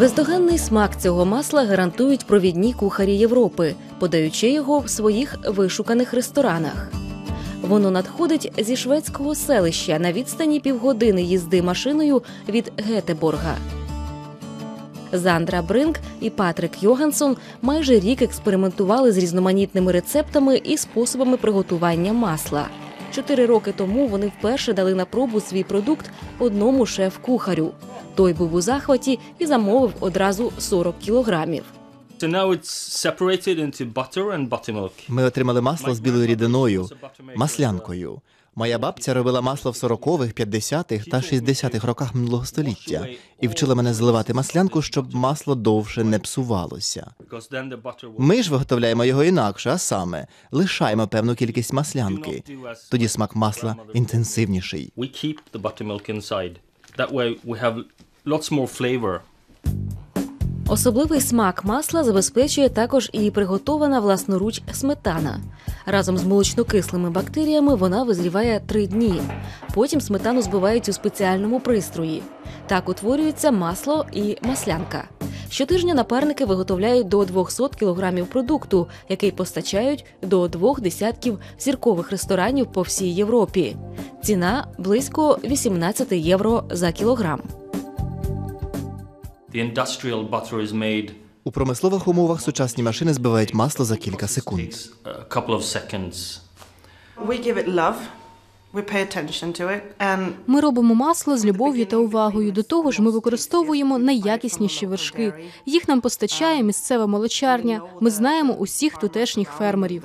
Бездоганний смак цього масла гарантують провідні кухарі Європи, подаючи його в своїх вишуканих ресторанах. Воно надходить зі шведського селища на відстані півгодини їзди машиною від Гетеборга. Зандра Бринк і Патрик Йогансон майже рік експериментували з різноманітними рецептами і способами приготування масла. Чотири роки тому вони вперше дали на пробу свій продукт одному шеф-кухарю. Той був у захваті і замовив одразу 40 кілограмів. Ми отримали масло з білою рідиною, маслянкою. Моя бабця робила масло в 40-х, 50-х та 60-х роках минулого століття і вчила мене зливати маслянку, щоб масло довше не псувалося. Ми ж виготовляємо його інакше, а саме лишаємо певну кількість маслянки. Тоді смак масла інтенсивніший. That way we have lots more flavor. Особливий смак масла забезпечує також і приготована власноруч сметана. Разом з молочнокислими бактеріями вона визріває три дні. Потім сметану збивають у спеціальному пристрої. Так утворюється масло і маслянка. Щотижня напарники виготовляють до 200 кг продукту, який постачають до двох десятків зіркових ресторанів по всій Європі. Ціна близько 18 євро за кілограм. У промислових умовах сучасні машини збивають масло за кілька секунд. We give it love. We pay attention to it, and Ми робимо масло з любов'ю та увагою. До того ж, ми використовуємо найякісніші вершки. Їх нам постачає місцева молочарня. Ми знаємо усіх тутешніх фермерів.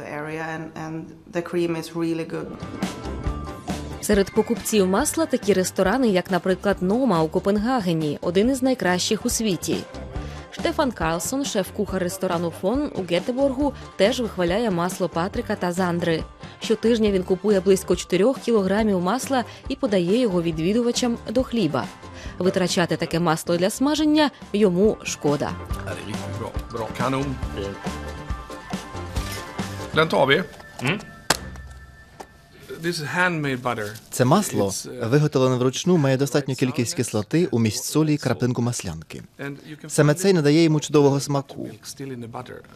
Серед покупців масла такі ресторани, як, наприклад, Нома у Копенгагені, один із найкращих у світі. Штефан Карлсон, шеф-кухар ресторану Фон у Гетеборгу, теж вихваляє масло Патрика та Зандри. Щотижня він купує близько 4 кілограмів масла і подає його відвідувачам до хліба. Витрачати таке масло для смаження йому handmade butter. Це масло, uh, виготовлене вручну, має достатню кількість кислоти, умість солі і краплинку маслянки. Саме це й надає йому чудового смаку.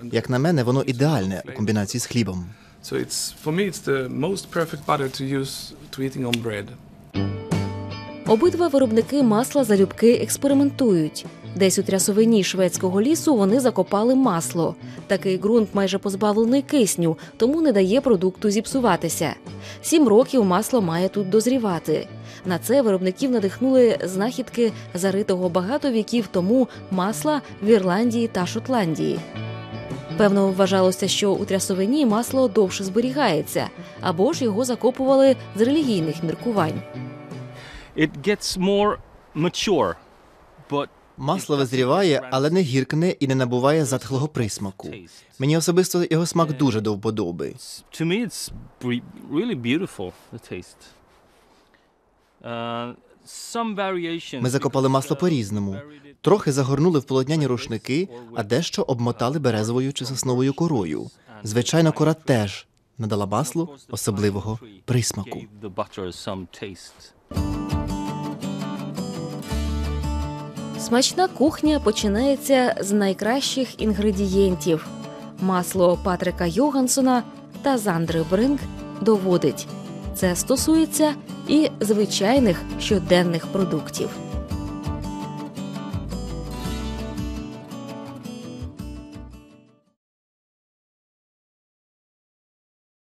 Як на мене, воно ідеальне у комбінації з хлібом. So it's for me it's the most perfect butter to use to eating on bread. Обидва виробники масла залюбки експериментують. Десь у трясовині шведського лісу вони закопали масло. Такий ґрунт майже позбавлений кисню, тому не дає продукту зіпсуватися. Сім років масло має тут дозрівати. На це виробників надихнули знахідки заритого багато віків тому масла в Ірландії та Шотландії. Певно, вважалося, що у трясовині масло довше зберігається, або ж його закопували з релігійних міркувань. It gets more mature, but Масло визріває, але не гіркне і не набуває затхлого присмаку. Мені особисто його смак дуже до вподоби. to me it's really beautiful the taste. Uh, some variations. Ми закопали масло по-різному. Трохи загорнули в полотняні рушники, а дещо обмотали березовою чи сосновою корою. Звичайно, кора теж надала маслу особливого присмаку. Смачна кухня починається з найкращих інгредієнтів. Масло Патрика Йогансона та Зандри Бринк доводить. Це стосується і звичайних щоденних продуктів.